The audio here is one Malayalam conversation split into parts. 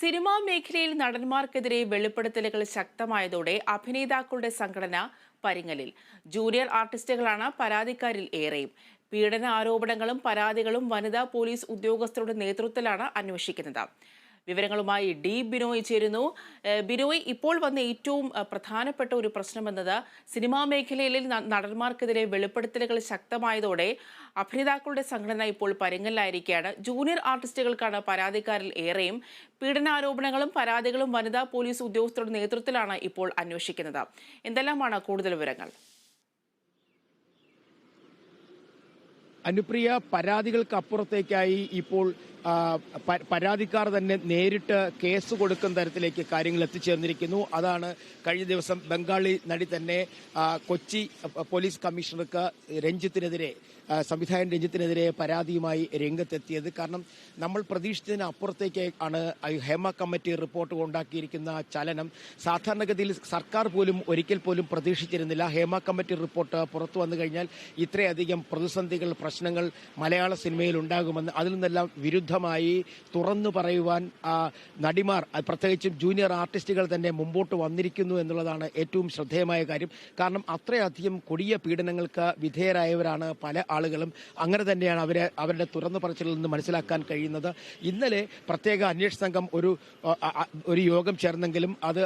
സിനിമാ മേഖലയിൽ നടന്മാർക്കെതിരെ വെളിപ്പെടുത്തലുകൾ ശക്തമായതോടെ അഭിനേതാക്കളുടെ സംഘടന പരിങ്ങലിൽ. ജൂനിയർ ആർട്ടിസ്റ്റുകളാണ് പരാതിക്കാരിൽ ഏറെയും. പീഡന ആരോപണങ്ങളും പരാതികളും വനിതാ പോലീസ് ഉദ്യോഗസ്ഥരുടെ നേതൃത്വത്തിലാണ് അന്വേഷിക്കുന്നത്. വിവരങ്ങളുമായി ഡി ബിനോയ് ചേരുന്നു. ബിനോയ് ഇപ്പോൾ വന്ന ഏറ്റവും പ്രധാനപ്പെട്ട ഒരു പ്രശ്നമെന്നത് സിനിമാ മേഖലയിൽ നടന്മാർക്കെതിരെ വെളിപ്പെടുത്തലുകൾ ശക്തമായതോടെ അഭിനേതാക്കളുടെ സംഘടന ഇപ്പോൾ പരുങ്ങലിലായിരിക്കുകയാണ്. ജൂനിയർ ആർട്ടിസ്റ്റുകൾക്കാണ് പരാതിക്കാരിൽ ഏറെയും. പീഡനാരോപണങ്ങളും പരാതികളും വനിതാ പോലീസ് ഉദ്യോഗസ്ഥരുടെ നേതൃത്വത്തിലാണ് ഇപ്പോൾ അന്വേഷിക്കുന്നത്. എന്തെല്ലാമാണ് കൂടുതൽ വിവരങ്ങൾ? അനുപ്രിയ പരാതികൾക്കപ്പുറത്തേക്കായി ഇപ്പോൾ പരാതിക്കാർ തന്നെ നേരിട്ട് കേസ് കൊടുക്കുന്ന തരത്തിലേക്ക് കാര്യങ്ങൾ എത്തിച്ചേർന്നിരിക്കുന്നു. അതാണ് കഴിഞ്ഞ ദിവസം ബംഗാളി നടി തന്നെ കൊച്ചി പോലീസ് കമ്മീഷണർക്ക് രഞ്ജിത്തിനെതിരെ സംവിധായകൻ രഞ്ജിത്തിനെതിരെ പരാതിയുമായി രംഗത്തെത്തിയത്. കാരണം നമ്മൾ പ്രതീക്ഷിച്ചതിന് അപ്പുറത്തേക്ക് ആണ് ഹേമ കമ്മിറ്റി റിപ്പോർട്ട് ഉണ്ടാക്കിയിരിക്കുന്ന ചലനം. സാധാരണഗതിയിൽ സർക്കാർ പോലും ഒരിക്കൽ പോലും പ്രതീക്ഷിച്ചിരുന്നില്ല. ഹേമ കമ്മിറ്റി റിപ്പോർട്ട് പുറത്തു വന്നു കഴിഞ്ഞാൽ ഇത്രയധികം പ്രതിസന്ധികൾ പ്രശ്നങ്ങൾ മലയാള സിനിമയിൽ ഉണ്ടാകുമെന്ന്. അതിൽ നിന്നെല്ലാം വിരുദ്ധമായി തുറന്നു പറയുവാൻ നടിമാർ പ്രത്യേകിച്ചും ജൂനിയർ ആർട്ടിസ്റ്റുകൾ തന്നെ മുമ്പോട്ട് വന്നിരിക്കുന്നു എന്നുള്ളതാണ് ഏറ്റവും ശ്രദ്ധേയമായ കാര്യം. കാരണം അത്രയധികം കൊടിയ പീഡനങ്ങൾക്ക് വിധേയരായവരാണ് പല ആളുകളും. അങ്ങനെ തന്നെയാണ് അവരെ അവരുടെ തുറന്നു പറച്ചിലിൽ നിന്ന് മനസ്സിലാക്കാൻ കഴിയുന്നത്. ഇന്നലെ പ്രത്യേക അന്വേഷണ സംഘം ഒരു ഒരു യോഗം ചേർന്നെങ്കിലും അത്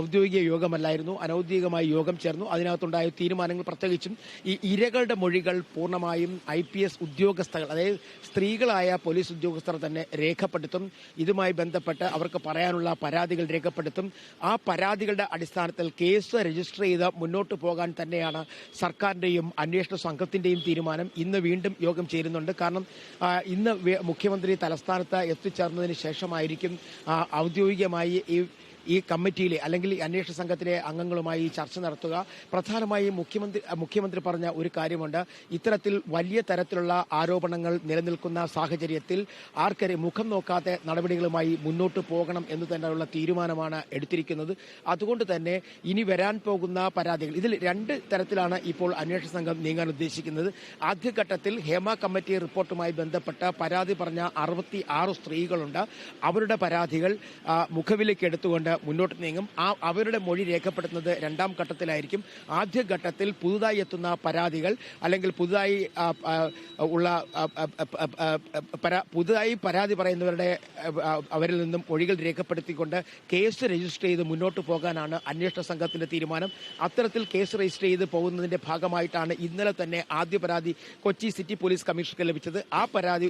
ഔദ്യോഗിക യോഗമല്ലായിരുന്നു. അനൌദ്യോഗികമായി യോഗം ചേർന്നു. അതിനകത്തുണ്ടായ തീരുമാനങ്ങൾ പ്രത്യേകിച്ചും ഈ ഇരകളുടെ മൊഴികൾ പൂർണമായും ഐ ഉദ്യോഗസ്ഥകൾ അതായത് സ്ത്രീകളായ പോലീസ് ഉദ്യോഗസ്ഥർ തന്നെ രേഖപ്പെടുത്തും. ഇതുമായി ബന്ധപ്പെട്ട് അവർക്ക് പറയാനുള്ള പരാതികൾ രേഖപ്പെടുത്തും. ആ പരാതികളുടെ അടിസ്ഥാനത്തിൽ കേസ് രജിസ്റ്റർ ചെയ്ത് മുന്നോട്ട് പോകാൻ തന്നെയാണ് സർക്കാരിന്റെയും അന്വേഷണ സംഘത്തിന്റെയും തീരുമാനം. ഇന്ന് വീണ്ടും യോഗം ചേരുന്നുണ്ട്. കാരണം ഇന്ന് മുഖ്യമന്ത്രി തലസ്ഥാനത്ത് എത്തിച്ചേർന്നതിന് ശേഷമായിരിക്കും ഔദ്യോഗികമായി ഈ ഈ കമ്മിറ്റിയിലെ അല്ലെങ്കിൽ അന്വേഷണ സംഘത്തിലെ അംഗങ്ങളുമായി ചർച്ച നടത്തുക. പ്രധാനമായും മുഖ്യമന്ത്രി മുഖ്യമന്ത്രി പറഞ്ഞ ഒരു കാര്യമുണ്ട്. ഇത്തരത്തിൽ വലിയ തരത്തിലുള്ള ആരോപണങ്ങൾ നിലനിൽക്കുന്ന സാഹചര്യത്തിൽ ആർക്കരെ മുഖം നോക്കാത്ത നടപടികളുമായി മുന്നോട്ട് പോകണം എന്ന് തന്നെയുള്ള തീരുമാനമാണ് എടുത്തിരിക്കുന്നത്. അതുകൊണ്ട് തന്നെ ഇനി വരാൻ പോകുന്ന പരാതികൾ ഇതിൽ രണ്ട് തരത്തിലാണ് ഇപ്പോൾ അന്വേഷണ സംഘം നീങ്ങാൻ ഉദ്ദേശിക്കുന്നത്. ആദ്യഘട്ടത്തിൽ ഹേമ കമ്മിറ്റി റിപ്പോർട്ടുമായി ബന്ധപ്പെട്ട പരാതി പറഞ്ഞ അറുപത്തി ആറ് സ്ത്രീകളുണ്ട്. അവരുടെ പരാതികൾ മുഖവിലേക്ക് എടുത്തുകൊണ്ട് മുന്നോട്ട് നീങ്ങും ആ അവരുടെ മൊഴി രേഖപ്പെടുത്തുന്നത് രണ്ടാം ഘട്ടത്തിലായിരിക്കും. ആദ്യ ഘട്ടത്തിൽ പുതുതായി എത്തുന്ന പരാതികൾ അല്ലെങ്കിൽ പുതുതായി ഉള്ള പുതുതായി പരാതി പറയുന്നവരുടെ അവരിൽ നിന്നും മൊഴികൾ രേഖപ്പെടുത്തിക്കൊണ്ട് കേസ് രജിസ്റ്റർ ചെയ്ത് മുന്നോട്ട് പോകാനാണ് അന്വേഷണ സംഘത്തിന്റെ തീരുമാനം. അത്തരത്തിൽ കേസ് രജിസ്റ്റർ ചെയ്ത് പോകുന്നതിന്റെ ഭാഗമായിട്ടാണ് ഇന്നലെ തന്നെ ആദ്യ പരാതി കൊച്ചി സിറ്റി പോലീസ് കമ്മീഷണർക്ക് ലഭിച്ചത്. ആ പരാതി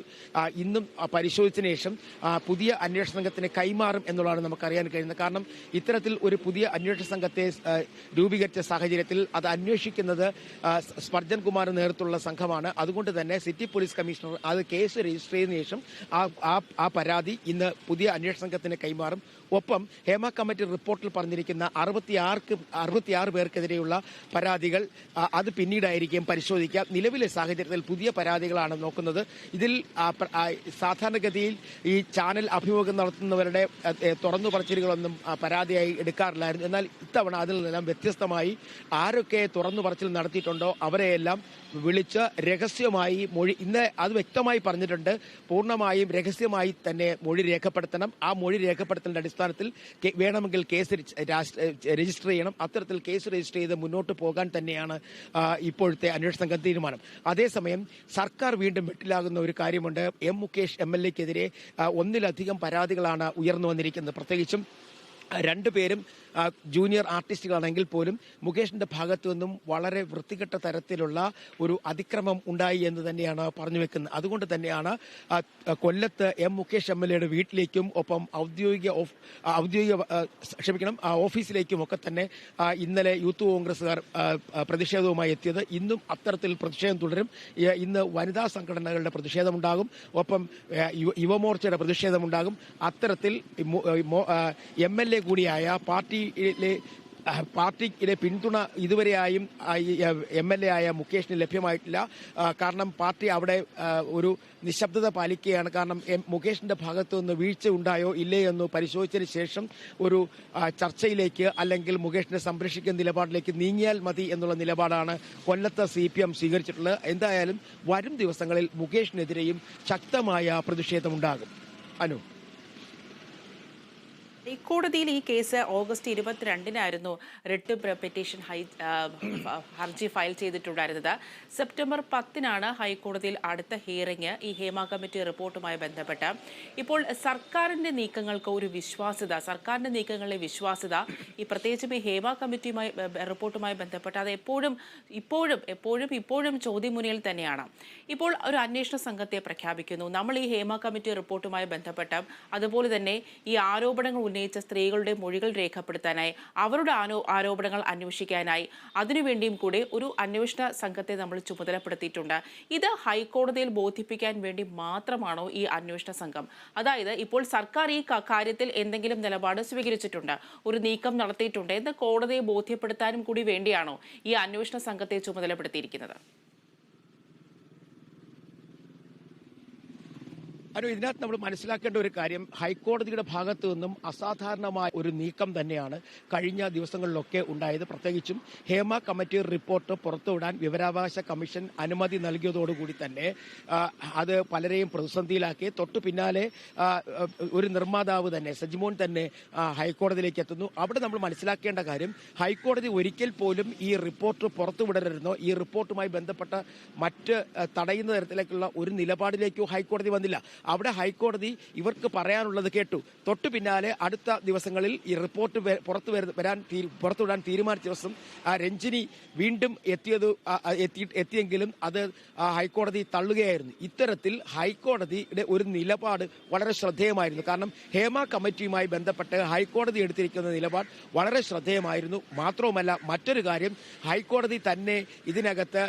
ഇന്നും പരിശോധിച്ചതിന് ശേഷം പുതിയ അന്വേഷണ സംഘത്തിന് കൈമാറും എന്നുള്ളതാണ് നമുക്കറിയാൻ കഴിയുന്നത്. കാരണം ഇത്തരത്തിൽ ഒരു പുതിയ അന്വേഷണ സംഘത്തെ രൂപീകരിച്ച സാഹചര്യത്തിൽ അത് അന്വേഷിക്കുന്നത് സ്പർജൻ കുമാർ നേതൃത്വമുള്ള സംഘമാണ്. അതുകൊണ്ട് തന്നെ സിറ്റി പോലീസ് കമ്മീഷണർ അത് കേസ് രജിസ്റ്റർ ചെയ്തതിനു ശേഷം ആ പരാതി ഇന്ന് പുതിയ അന്വേഷണ സംഘത്തിന് കൈമാറും. ഒപ്പം ഹേമ കമ്മിറ്റി റിപ്പോർട്ടിൽ പറഞ്ഞിരിക്കുന്ന അറുപത്തിയാർക്ക് അറുപത്തിയാറ് പേർക്കെതിരെയുള്ള പരാതികൾ അത് പിന്നീടായിരിക്കും പരിശോധിക്കുക നിലവിലെ സാഹചര്യത്തിൽ പുതിയ പരാതികളാണ് നോക്കുന്നത്. ഇതിൽ സാധാരണഗതിയിൽ ഈ ചാനൽ അഭിമുഖം നടത്തുന്നവരുടെ തുറന്നു പറച്ചിലുകളൊന്നും പരാതിയായി എടുക്കാറില്ലായിരുന്നു. എന്നാൽ ഇത്തവണ അതിൽ നിന്നെല്ലാം വ്യത്യസ്തമായി ആരൊക്കെ തുറന്നു പറച്ചിൽ നടത്തിയിട്ടുണ്ടോ അവരെയെല്ലാം വിളിച്ച് രഹസ്യമായി മൊഴി ഇന്ന് അത് വ്യക്തമായി പറഞ്ഞിട്ടുണ്ട്. പൂർണമായും രഹസ്യമായി തന്നെ മൊഴി രേഖപ്പെടുത്തണം. ആ മൊഴി രേഖപ്പെടുത്തലിന്റെ അടിസ്ഥാനത്തിൽ വേണമെങ്കിൽ കേസ് രജിസ്റ്റർ ചെയ്യണം. അത്തരത്തിൽ കേസ് രജിസ്റ്റർ ചെയ്ത് മുന്നോട്ട് പോകാൻ തന്നെയാണ് ഇപ്പോഴത്തെ അന്വേഷണ സംഘം തീരുമാനം. അതേസമയം സർക്കാർ വീണ്ടും വെട്ടിലാകുന്ന ഒരു കാര്യമുണ്ട്. എം മുകേഷ് എം എൽ എക്കെതിരെ ഒന്നിലധികം പരാതികളാണ് ഉയർന്നു വന്നിരിക്കുന്നത്. പ്രത്യേകിച്ചും രണ്ടുപേരും ജൂനിയർ ആർട്ടിസ്റ്റുകളാണെങ്കിൽ പോലും മുകേഷിന്റെ ഭാഗത്തു നിന്നും വളരെ വൃത്തികെട്ട തരത്തിലുള്ള ഒരു അതിക്രമം ഉണ്ടായി എന്ന് തന്നെയാണ് പറഞ്ഞു വെക്കുന്നത്. അതുകൊണ്ട് തന്നെയാണ് കൊല്ലത്ത് എം മുകേഷ് എം എൽ എയുടെ വീട്ടിലേക്കും ഒപ്പം ഔദ്യോഗിക ഔദ്യോഗിക ക്ഷമിക്കണം ഓഫീസിലേക്കും ഒക്കെ തന്നെ ഇന്നലെ യൂത്ത് കോൺഗ്രസുകാർ പ്രതിഷേധവുമായി എത്തിയത്. ഇന്നും അത്തരത്തിൽ പ്രതിഷേധം തുടരും. ഇന്ന് വനിതാ സംഘടനകളുടെ പ്രതിഷേധമുണ്ടാകും. ഒപ്പം യുവമോർച്ചയുടെ പ്രതിഷേധമുണ്ടാകും. അത്തരത്തിൽ എം എൽ എ കൂടിയായ പാർട്ടിയിലെ പാർട്ടിയുടെ പിന്തുണ ഇതുവരെയായും എം എൽ എ ആയ മുകേഷിന് ലഭ്യമായിട്ടില്ല. കാരണം പാർട്ടി അവിടെ ഒരു നിശബ്ദത പാലിക്കുകയാണ്. കാരണം മുകേഷിന്റെ ഭാഗത്തു നിന്ന് വീഴ്ച ഉണ്ടായോ ഇല്ലേ എന്ന് പരിശോധിച്ചതിന് ശേഷം ഒരു ചർച്ചയിലേക്ക് അല്ലെങ്കിൽ മുകേഷിനെ സംരക്ഷിക്കുന്ന നിലപാടിലേക്ക് നീങ്ങിയാൽ മതി എന്നുള്ള നിലപാടാണ് കൊല്ലത്ത് സി പി എം സ്വീകരിച്ചിട്ടുള്ളത്. എന്തായാലും വരും ദിവസങ്ങളിൽ മുകേഷിനെതിരെയും ശക്തമായ പ്രതിഷേധമുണ്ടാകും. അനു? ഹൈക്കോടതിയിൽ ഈ കേസ് ഓഗസ്റ്റ് ഇരുപത്തിരണ്ടിനായിരുന്നു റിട്ട് പെറ്റീഷൻ ഹൈ ഹർജി ഫയൽ ചെയ്തിട്ടുണ്ടായിരുന്നത്. സെപ്റ്റംബർ പത്തിനാണ് ഹൈക്കോടതിയിൽ അടുത്ത ഹിയറിംഗ് ഈ ഹേമ കമ്മിറ്റി റിപ്പോർട്ടുമായി ബന്ധപ്പെട്ട്. ഇപ്പോൾ സർക്കാരിന്റെ നീക്കങ്ങൾക്ക് ഒരു വിശ്വാസ്യത സർക്കാരിന്റെ നീക്കങ്ങളിലെ വിശ്വാസ്യത ഈ പ്രത്യേകിച്ചും ഈ ഹേമ കമ്മിറ്റിയുമായി റിപ്പോർട്ടുമായി ബന്ധപ്പെട്ട് അത് എപ്പോഴും ഇപ്പോഴും എപ്പോഴും ഇപ്പോഴും ചോദ്യമുനയിൽ തന്നെയാണ്. ഇപ്പോൾ ഒരു അന്വേഷണ സംഘത്തെ പ്രഖ്യാപിക്കുന്നു. നമ്മൾ ഈ ഹേമ കമ്മിറ്റി റിപ്പോർട്ടുമായി ബന്ധപ്പെട്ട് അതുപോലെ തന്നെ ഈ ആരോപണങ്ങൾ സ്ത്രീകളുടെ മൊഴികൾ രേഖപ്പെടുത്താനായി അവരുടെ ആരോ ആരോപണങ്ങൾ അന്വേഷിക്കാനായി. അതിനുവേണ്ടിയും കൂടി ഒരു അന്വേഷണ സംഘത്തെ നമ്മൾ ചുമതലപ്പെടുത്തിയിട്ടുണ്ട്. ഇത് ഹൈക്കോടതിയിൽ ബോധിപ്പിക്കാൻ വേണ്ടി മാത്രമാണോ ഈ അന്വേഷണ സംഘം? അതായത് ഇപ്പോൾ സർക്കാർ ഈ കാര്യത്തിൽ എന്തെങ്കിലും നിലപാട് സ്വീകരിച്ചിട്ടുണ്ട് ഒരു നീക്കം നടത്തിയിട്ടുണ്ട് എന്ന് കോടതിയെ ബോധ്യപ്പെടുത്താനും കൂടി വേണ്ടിയാണോ ഈ അന്വേഷണ സംഘത്തെ ചുമതലപ്പെടുത്തിയിരിക്കുന്നത്? അനു ഇതിനകത്ത് നമ്മൾ മനസ്സിലാക്കേണ്ട ഒരു കാര്യം ഹൈക്കോടതിയുടെ ഭാഗത്തു നിന്നും അസാധാരണമായ ഒരു നീക്കം തന്നെയാണ് കഴിഞ്ഞ ദിവസങ്ങളിലൊക്കെ ഉണ്ടായത്. പ്രത്യേകിച്ചും ഹേമ കമ്മിറ്റി റിപ്പോർട്ട് പുറത്തുവിടാൻ വിവരാവകാശ കമ്മീഷൻ അനുമതി നൽകിയതോടുകൂടി തന്നെ അത് പലരെയും പ്രതിസന്ധിയിലാക്കി. തൊട്ടു പിന്നാലെ ഒരു നിർമ്മാതാവ് തന്നെ സജിമോൻ തന്നെ ഹൈക്കോടതിയിലേക്ക് എത്തുന്നു. അവിടെ നമ്മൾ മനസ്സിലാക്കേണ്ട കാര്യം ഹൈക്കോടതി ഒരിക്കൽ പോലും ഈ റിപ്പോർട്ട് പുറത്തുവിടരുന്നോ ഈ റിപ്പോർട്ടുമായി ബന്ധപ്പെട്ട മറ്റ് തടയുന്ന തരത്തിലേക്കുള്ള ഒരു നിലപാടിലേക്കോ ഹൈക്കോടതി വന്നില്ല. അവിടെ ഹൈക്കോടതി ഇവർക്ക് പറയാനുള്ളത് കേട്ടു. തൊട്ടു പിന്നാലെ അടുത്ത ദിവസങ്ങളിൽ ഈ റിപ്പോർട്ട് പുറത്തു വരാൻ പുറത്തുവിടാൻ തീരുമാനിച്ച ദിവസം രഞ്ജിനി വീണ്ടും എത്തിയത് എത്തിയെങ്കിലും അത് ഹൈക്കോടതി തള്ളുകയായിരുന്നു. ഇത്തരത്തിൽ ഹൈക്കോടതിയുടെ ഒരു നിലപാട് വളരെ ശ്രദ്ധേയമായിരുന്നു. കാരണം ഹേമ കമ്മിറ്റിയുമായി ബന്ധപ്പെട്ട് ഹൈക്കോടതി എടുത്തിരിക്കുന്ന നിലപാട് വളരെ ശ്രദ്ധേയമായിരുന്നു. മാത്രവുമല്ല മറ്റൊരു കാര്യം ഹൈക്കോടതി തന്നെ ഇതിനകത്ത്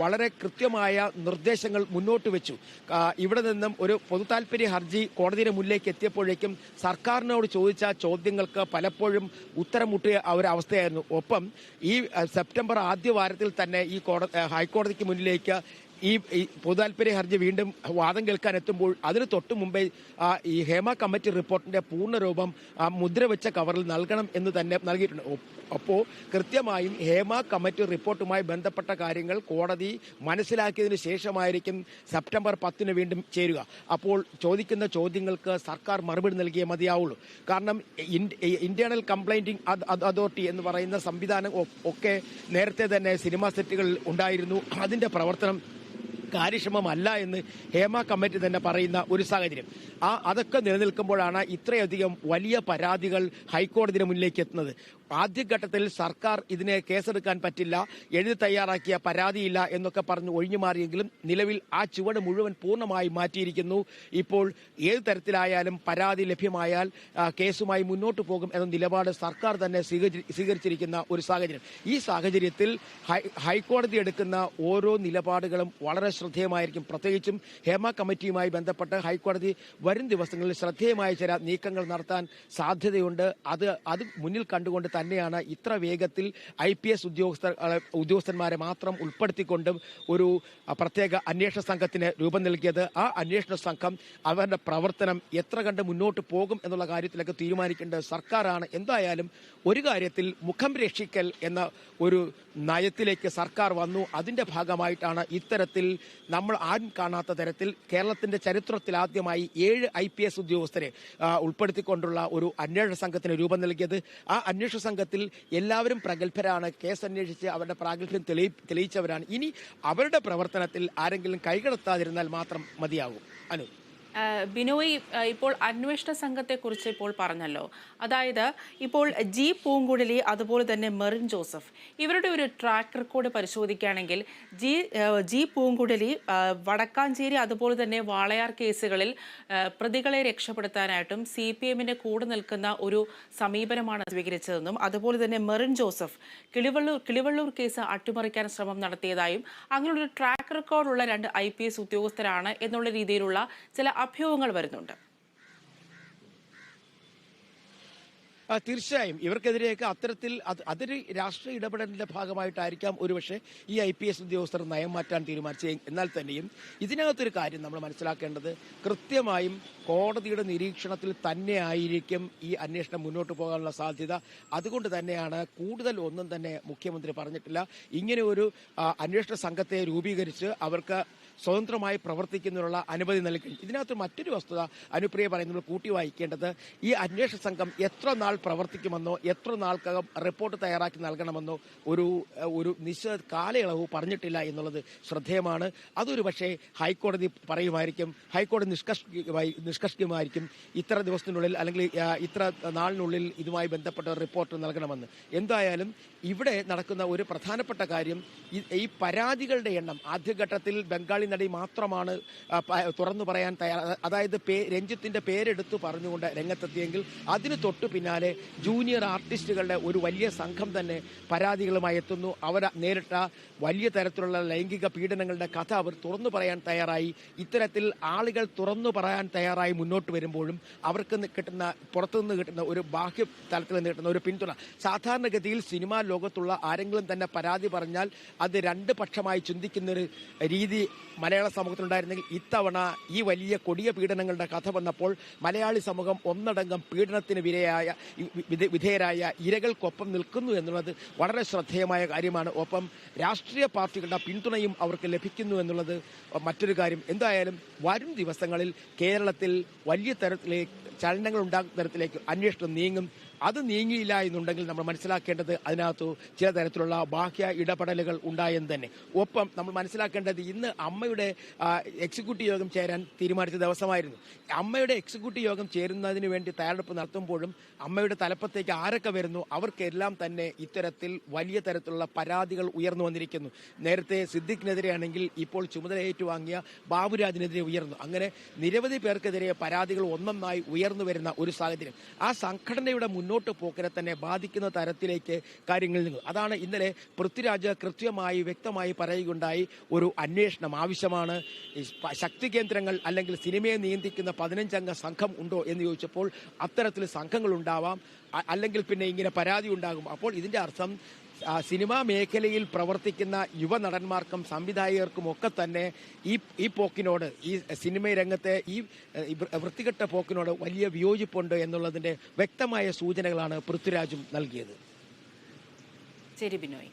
വളരെ കൃത്യമായ നിർദ്ദേശങ്ങൾ മുന്നോട്ട് വെച്ചു. ഇവിടെ നിന്നും ഒരു പൊതുതാൽപര്യ ഹർജി കോടതിയുടെ മുന്നിലേക്ക് എത്തിയപ്പോഴേക്കും സർക്കാരിനോട് ചോദിച്ച ചോദ്യങ്ങൾക്ക് പലപ്പോഴും ഉത്തരം മുട്ടിയ അവസ്ഥയായിരുന്നു. ഒപ്പം ഈ സെപ്റ്റംബർ ആദ്യ വാരത്തിൽ തന്നെ ഈ കോട ഹൈക്കോടതിക്ക് മുന്നിലേക്ക് ഈ പൊതുതാൽപര്യ ഹർജി വീണ്ടും വാദം കേൾക്കാൻ എത്തുമ്പോൾ അതിന് തൊട്ട് മുമ്പേ ഈ ഹേമ കമ്മിറ്റി റിപ്പോർട്ടിന്റെ പൂർണരൂപം രൂപം മുദ്ര വെച്ച കവറിൽ നൽകണം എന്ന് തന്നെ നൽകിയിട്ടുണ്ട്. അപ്പോൾ കൃത്യമായും ഹേമ കമ്മിറ്റി റിപ്പോർട്ടുമായി ബന്ധപ്പെട്ട കാര്യങ്ങൾ കോടതി മനസ്സിലാക്കിയതിന് ശേഷമായിരിക്കും സെപ്റ്റംബർ പത്തിന് വീണ്ടും ചേരുക. അപ്പോൾ ചോദിക്കുന്ന ചോദ്യങ്ങൾക്ക് സർക്കാർ മറുപടി നൽകിയേ മതിയാവുള്ളൂ. കാരണം ഇന്റേണൽ കംപ്ലൈന്റിംഗ് അതോറിറ്റി എന്ന് പറയുന്ന സംവിധാനം ഒക്കെ നേരത്തെ തന്നെ സിനിമാ സെറ്റുകളിൽ ഉണ്ടായിരുന്നു. അതിന്റെ പ്രവർത്തനം കാര്യക്ഷമമല്ല എന്ന് ഹേമ കമ്മിറ്റി തന്നെ പറയുന്ന ഒരു സാഹചര്യം. ആ അതൊക്കെ നിലനിൽക്കുമ്പോഴാണ് ഇത്രയധികം വലിയ പരാതികൾ ഹൈക്കോടതിയുടെ മുന്നിലേക്ക് എത്തുന്നത്. ആദ്യഘട്ടത്തിൽ സർക്കാർ ഇതിനെ കേസെടുക്കാൻ പറ്റില്ല എഴുതി തയ്യാറാക്കിയ പരാതിയില്ല എന്നൊക്കെ പറഞ്ഞ് ഒഴിഞ്ഞു മാറിയെങ്കിലും നിലവിൽ ആ ചുവട് മുഴുവൻ പൂർണമായി മാറ്റിയിരിക്കുന്നു. ഇപ്പോൾ ഏത് തരത്തിലായാലും പരാതി ലഭ്യമായാൽ കേസുമായി മുന്നോട്ട് പോകും എന്ന നിലപാട് സർക്കാർ തന്നെ സ്വീകരി- സ്വീകരിച്ചിരിക്കുന്ന ഒരു സാഹചര്യം. ഈ സാഹചര്യത്തിൽ ഹൈക്കോടതി എടുക്കുന്ന ഓരോ നിലപാടുകളും വളരെ ശ്രദ്ധേയമായിരിക്കും. പ്രത്യേകിച്ചും ഹേമ കമ്മിറ്റിയുമായി ബന്ധപ്പെട്ട് ഹൈക്കോടതി വരും ദിവസങ്ങളിൽ ശ്രദ്ധേയമായ ചില നീക്കങ്ങൾ നടത്താൻ സാധ്യതയുണ്ട്. അത് അത് മുന്നിൽ കണ്ടുകൊണ്ട് തന്നെയാണ് ഇത്ര വേഗത്തിൽ ഐ പി എസ് ഉദ്യോഗസ്ഥർ ഉദ്യോഗസ്ഥന്മാരെ മാത്രം ഉൾപ്പെടുത്തിക്കൊണ്ടും ഒരു പ്രത്യേക അന്വേഷണ സംഘത്തിന് രൂപം നൽകിയത്. ആ അന്വേഷണ സംഘം അവരുടെ പ്രവർത്തനം എത്ര കണ്ട് മുന്നോട്ട് പോകും എന്നുള്ള കാര്യത്തിലൊക്കെ തീരുമാനിക്കേണ്ടത് സർക്കാരാണ്. എന്തായാലും ഒരു കാര്യത്തിൽ മുഖം രക്ഷിക്കൽ എന്ന ഒരു നയത്തിലേക്ക് സർക്കാർ വന്നു. അതിന്റെ ഭാഗമായിട്ടാണ് ഇത്തരത്തിൽ നമ്മൾ ആരും കാണാത്ത തരത്തിൽ കേരളത്തിന്റെ ചരിത്രത്തിൽ ആദ്യമായി ഏഴ് ഐ പി എസ് ഉദ്യോഗസ്ഥരെ ഉൾപ്പെടുത്തിക്കൊണ്ടുള്ള ഒരു അന്വേഷണ സംഘത്തിന് രൂപം നൽകിയത്. ആ അന്വേഷണ സംഘത്തിൽ എല്ലാവരും പ്രഗത്ഭരാണ്. കേസ് അന്വേഷിച്ച് അവരുടെ പ്രാഗൽഭ്യം തെളിയി തെളിയിച്ചവരാണ്. ഇനി അവരുടെ പ്രവർത്തനത്തിൽ ആരെങ്കിലും കൈകടത്താതിരുന്നാൽ മാത്രം മതിയാകും. അനു ബിനോയ് ഇപ്പോൾ അന്വേഷണ സംഘത്തെക്കുറിച്ച് ഇപ്പോൾ പറഞ്ഞല്ലോ. അതായത് ഇപ്പോൾ ജി പൂങ്കുടലി അതുപോലെ തന്നെ മെറിൻ ജോസഫ് ഇവരുടെ ഒരു ട്രാക്ക് റെക്കോർഡ് പരിശോധിക്കുകയാണെങ്കിൽ ജി ജി പൂങ്കുടലി വടക്കാഞ്ചേരി അതുപോലെ തന്നെ വാളയാർ കേസുകളിൽ പ്രതികളെ രക്ഷപ്പെടുത്താനായിട്ടും സി പി എമ്മിന്റെ കൂടെ നിൽക്കുന്ന ഒരു സമീപനമാണ് സ്വീകരിച്ചതെന്നും അതുപോലെ തന്നെ മെറിൻ ജോസഫ് കിളിവള്ളൂർ കിളിവള്ളൂർ കേസ് അട്ടിമറിക്കാൻ ശ്രമം നടത്തിയതായും അങ്ങനെയുള്ള ട്രാക്ക് റെക്കോർഡുള്ള രണ്ട് ഐ ഉദ്യോഗസ്ഥരാണ് എന്നുള്ള രീതിയിലുള്ള ചില അഭ്യൂഹങ്ങൾ വരുന്നുണ്ട് ആ, തീർച്ചയായും. ഇവർക്കെതിരെയൊക്കെ അത്തരത്തിൽ അത് അതൊരു രാഷ്ട്രീയ ഇടപെടലിന്റെ ഭാഗമായിട്ടായിരിക്കാം ഒരുപക്ഷെ ഈ ഐ പി എസ് ഉദ്യോഗസ്ഥർ നയം മാറ്റാൻ തീരുമാനിച്ചത്. എന്നാൽ തന്നെയും ഇതിനകത്തൊരു കാര്യം നമ്മൾ മനസ്സിലാക്കേണ്ടത് കൃത്യമായും കോടതിയുടെ നിരീക്ഷണത്തിൽ തന്നെ ആയിരിക്കും ഈ അന്വേഷണം മുന്നോട്ട് പോകാനുള്ള സാധ്യത. അതുകൊണ്ട് തന്നെയാണ് കൂടുതൽ ഒന്നും തന്നെ മുഖ്യമന്ത്രി പറഞ്ഞിട്ടില്ല. ഇങ്ങനെ ഒരു അന്വേഷണ സംഘത്തെ രൂപീകരിച്ച് അവർക്ക് സ്വതന്ത്രമായി പ്രവർത്തിക്കുന്നതിനുള്ള അനുമതി നൽകി. ഇതിനകത്ത് മറ്റൊരു വസ്തുത അനുപ്രിയ പറയുന്നത് കൂട്ടി വായിക്കേണ്ടത് ഈ അന്വേഷണ സംഘം എത്ര നാൾ പ്രവർത്തിക്കുമെന്നോ എത്ര നാൾക്കകം റിപ്പോർട്ട് തയ്യാറാക്കി നൽകണമെന്നോ ഒരു ഒരു നിശ്ചിത കാലയളവ് പറഞ്ഞിട്ടില്ല എന്നുള്ളത് ശ്രദ്ധേയമാണ്. അതൊരു പക്ഷേ ഹൈക്കോടതി പറയുമായിരിക്കും ഹൈക്കോടതി നിഷ്കർഷിക്കുമായി നിഷ്കർഷിക്കുമായിരിക്കും ഇത്ര ദിവസത്തിനുള്ളിൽ അല്ലെങ്കിൽ ഇത്ര നാളിനുള്ളിൽ ഇതുമായി ബന്ധപ്പെട്ട റിപ്പോർട്ട് നൽകണമെന്ന്. എന്തായാലും ഇവിടെ നടക്കുന്ന ഒരു പ്രധാനപ്പെട്ട കാര്യം ഈ- പരാതികളുടെ എണ്ണം ആദ്യഘട്ടത്തിൽ ബംഗാളി നടി മാത്രമാണ് തുറന്നു പറയാൻ തയ്യാർ അതായത് പേ രഞ്ജിത്തിന്റെ പേരെടുത്ത് പറഞ്ഞുകൊണ്ട് രംഗത്തെത്തിയെങ്കിൽ അതിന് തൊട്ടു പിന്നാലെ ജൂനിയർ ആർട്ടിസ്റ്റുകളുടെ ഒരു വലിയ സംഘം തന്നെ പരാതികളുമായി എത്തുന്നു. അവർ നേരിട്ട വലിയ തരത്തിലുള്ള ലൈംഗിക പീഡനങ്ങളുടെ കഥ അവർ തുറന്നു പറയാൻ തയ്യാറായി. ഇത്തരത്തിൽ ആളുകൾ തുറന്നു പറയാൻ തയ്യാറായി മുന്നോട്ട് വരുമ്പോഴും അവർക്ക് കിട്ടുന്ന പുറത്തുനിന്ന് കിട്ടുന്ന ഒരു ബാഹ്യ തലത്തിൽ നിന്ന് കിട്ടുന്ന ഒരു പിന്തുണ. സാധാരണഗതിയിൽ സിനിമാ ലോകത്തുള്ള ആരെങ്കിലും തന്നെ പരാതി പറഞ്ഞാൽ അത് രണ്ട് പക്ഷമായി ചിന്തിക്കുന്നൊരു രീതി മലയാള സമൂഹത്തിലുണ്ടായിരുന്നെങ്കിൽ ഇത്തവണ ഈ വലിയ കൊടിയ പീഡനങ്ങളുടെ കഥ വന്നപ്പോൾ മലയാളി സമൂഹം ഒന്നടങ്കം പീഡനത്തിന് വിരയായ വിധേയരായ ഇരകൾക്കൊപ്പം നിൽക്കുന്നു എന്നുള്ളത് വളരെ ശ്രദ്ധേയമായ കാര്യമാണ്. ഒപ്പം രാഷ്ട്രീയ പാർട്ടികളുടെ പിന്തുണയും അവർക്ക് ലഭിക്കുന്നു എന്നുള്ളത് മറ്റൊരു കാര്യം. എന്തായാലും വരും ദിവസങ്ങളിൽ കേരളത്തിൽ വലിയ തരത്തിലേക്ക് ചലനങ്ങൾ ഉണ്ടാകുന്ന തരത്തിലേക്ക് അന്വേഷണം നീങ്ങും. അത് നീങ്ങിയില്ല എന്നുണ്ടെങ്കിൽ നമ്മൾ മനസ്സിലാക്കേണ്ടത് അതിനകത്ത് ചില തരത്തിലുള്ള ബാഹ്യ ഇടപെടലുകൾ ഉണ്ടായെന്ന് തന്നെ. ഒപ്പം നമ്മൾ മനസ്സിലാക്കേണ്ടത് ഇന്ന് അമ്മയുടെ എക്സിക്യൂട്ടീവ് യോഗം ചേരാൻ തീരുമാനിച്ച ദിവസമായിരുന്നു. അമ്മയുടെ എക്സിക്യൂട്ടീവ് യോഗം ചേരുന്നതിന് വേണ്ടി തയ്യാറെടുപ്പ് നടത്തുമ്പോഴും അമ്മയുടെ തലപ്പത്തേക്ക് ആരൊക്കെ വരുന്നു അവർക്കെല്ലാം തന്നെ ഇത്തരത്തിൽ വലിയ തരത്തിലുള്ള പരാതികൾ ഉയർന്നു വന്നിരിക്കുന്നു. നേരത്തെ സിദ്ദിഖിനെതിരെയാണെങ്കിൽ ഇപ്പോൾ ചുമതല ഏറ്റുവാങ്ങിയ ബാബുരാജിനെതിരെ ഉയർന്നു. അങ്ങനെ നിരവധി പേർക്കെതിരെ പരാതികൾ ഒന്നൊന്നായി ഉയർന്നു വരുന്ന ഒരു സാഹചര്യം. ആ സംഘടനയുടെ മുന്നോട്ട് പോക്കിനെ തന്നെ ബാധിക്കുന്ന തരത്തിലേക്ക് കാര്യങ്ങൾ നീങ്ങും. അതാണ് ഇന്നലെ പൃഥ്വിരാജ് കൃത്യമായി വ്യക്തമായി പറയുകയുണ്ടായി. ഒരു അന്വേഷണം ആവശ്യമാണ്. ശക്തി കേന്ദ്രങ്ങൾ അല്ലെങ്കിൽ സിനിമയെ നിയന്ത്രിക്കുന്ന പതിനഞ്ചംഗ സംഘം ഉണ്ടോ എന്ന് ചോദിച്ചപ്പോൾ അത്തരത്തിൽ സംഘങ്ങൾ ഉണ്ടാവാം അല്ലെങ്കിൽ പിന്നെ ഇങ്ങനെ പരാതി ഉണ്ടാകും. അപ്പോൾ ഇതിന്റെ അർത്ഥം സിനിമാ മേഖലയിൽ പ്രവർത്തിക്കുന്ന യുവ നടന്മാർക്കും സംവിധായകർക്കും ഒക്കെ തന്നെ ഈ ഈ പോക്കിനോട് ഈ സിനിമ രംഗത്തെ ഈ വൃത്തികെട്ട പോക്കിനോട് വലിയ വിയോജിപ്പുണ്ട് എന്നുള്ളതിന്റെ വ്യക്തമായ സൂചനകളാണ് പൃഥ്വിരാജും നൽകിയത്. ശരി ബിനോയ്.